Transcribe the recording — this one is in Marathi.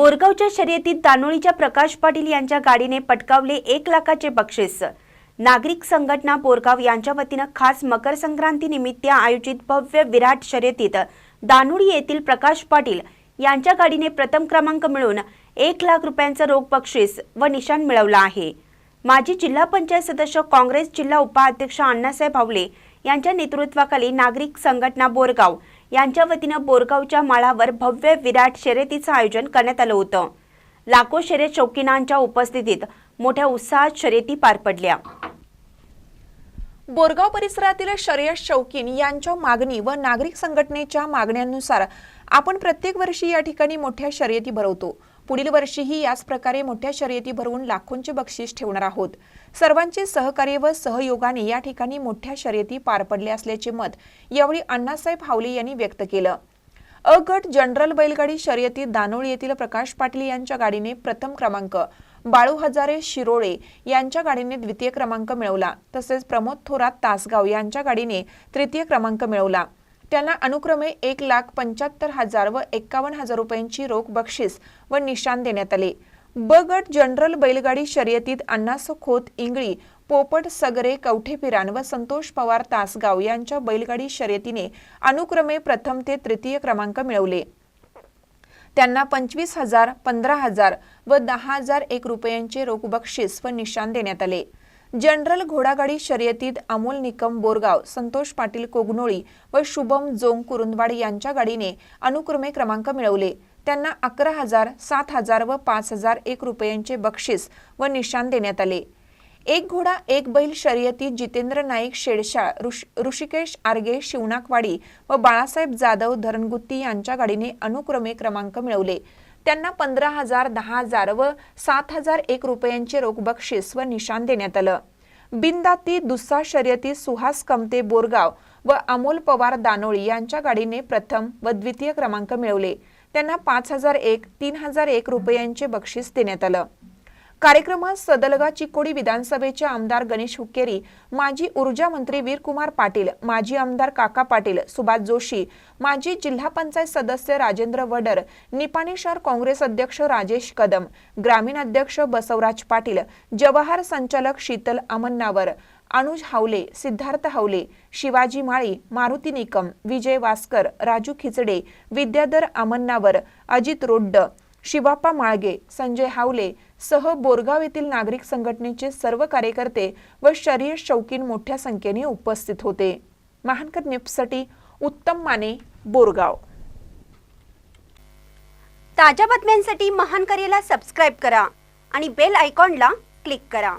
बोरगावच्या शर्यतीत दानोळीच्या प्रकाश पाटील यांच्या गाडीने पटकावले एक लाखाचे बक्षीस. नागरिक संघटना बोरगाव यांच्या वतीनं खास मकर संक्रांती निमित्त आयोजित भव्य विराट शर्यतीत दानोळी येथील प्रकाश पाटील यांच्या गाडीने प्रथम क्रमांक मिळवून एक लाख रुपयांचं रोख बक्षीस व निशाण मिळवलं आहे. माजी जिल्हा पंचायत सदस्य काँग्रेस जिल्हा उपाध्यक्ष अण्णासाहेब भावले यांच्या नेतृत्वाखाली नागरिक संघटना बोरगाव. यांच्या वतीनं बोरगावच्या माळावर भव्य विराट शर्यतीचं आयोजन करण्यात आलं होतं. लाखो शर्यत शौकीनांच्या उपस्थितीत मोठ्या उत्साहात शर्यती पार पडल्या. बोरगाव परिसरातील शर्यत शौकीन यांच्या मागणी व नागरिक संघटनेच्या मागण्यांनुसार आपण प्रत्येक वर्षी या ठिकाणी मोठ्या शर्यती भरवतो. पुढील वर्षीही याच प्रकारे मोठ्या शर्यती भरवून लाखोंचे बक्षीस ठेवणार आहोत. सर्वांचे सहकार्य व सहयोगाने या ठिकाणी मोठ्या शर्यती पार पडल्या असल्याचे मत यावेळी अण्णासाहेब हावले यांनी व्यक्त केलं. अ गट जनरल बैलगाडी शर्यतीत दानोळी येथील प्रकाश पाटील यांच्या गाडीने प्रथम क्रमांक बाळू हजारे शिरोळे यांच्या गाडीने द्वितीय क्रमांक मिळवला तसेच प्रमोद थोरात तासगाव यांच्या गाडीने तृतीय क्रमांक मिळवला. त्यांना अनुक्रमे एक लाख पंच्याहत्तर हजार व एक्कावन्न हजार रुपयांची रोख बक्षीस व निशाण देण्यात आले. ब गट जनरल बैलगाडी शर्यतीत अण्णासो खोत इंगळी पोपट सगरे कवठेपिरान व संतोष पवार तासगाव यांच्या बैलगाडी शर्यतीने अनुक्रमे प्रथम ते तृतीय क्रमांक मिळवले. त्यांना पंचवीस हजार पंधरा हजार व दहा हजार एक रुपयांचे रोख बक्षीस व निशाण देण्यात आले. जनरल घोडागाडी शर्यतीत अमोल निकम बोरगाव संतोष पाटील कोगनोळी व शुभम जोंग कुरुंदवाड यांच्या गाडीने अनुक्रमे क्रमांक मिळवले. त्यांना अकरा हजार सात हजार व पाच हजार एक रुपयांचे बक्षीस व निशाण देण्यात आले. एक घोडा एक बैल शर्यतीत जितेंद्र नाईक शेडशाळ ऋष ऋषिकेश आर्गे शिवनाकवाडी व बाळासाहेब जाधव धरणगुत्ती यांच्या गाडीने अनुक्रमे क्रमांक मिळवले. त्यांना पंधरा हजार दहा हजार व सात हजार एक रुपयांचे रोख बक्षीस व निशान देण्यात आलं. बिनदाती दुसरा शर्यतीत सुहास कमते बोरगाव व अमोल पवार दानोळी यांच्या गाडीने प्रथम व द्वितीय क्रमांक मिळवले. त्यांना पाच हजार एक तीन हजार एक रुपयांचे बक्षीस देण्यात आलं. कार्यक्रमात सदलगा चिकोडी विधानसभेचे आमदार गणेश हुक्केरी माजी ऊर्जा मंत्री वीरकुमार पाटील माजी आमदार काका पाटील सुभाष जोशी माजी जिल्हा पंचायत सदस्य राजेंद्र वडर निपाणी शहर काँग्रेस अध्यक्ष राजेश कदम ग्रामीण अध्यक्ष बसवराज पाटील जवाहर संचालक शीतल अमन्नावर अनुज हावले सिद्धार्थ हावले शिवाजी माळी मारुती निकम विजय वास्कर राजू खिचडे विद्याधर अमन्नावर अजित रोड्ड शिवाप्पा माळगे संजय हावले सह बोरगाव येथील नागरिक संघटनेचे सर्व कार्यकर्ते व शरीर शौकीन मोठ्या संख्येने उपस्थित होते. महानकर न्यूजसाठी उत्तम माने बोरगाव. ताज्या बातम्यांसाठी महानकरेला सबस्क्राईब करा आणि बेल आयकॉनला क्लिक करा.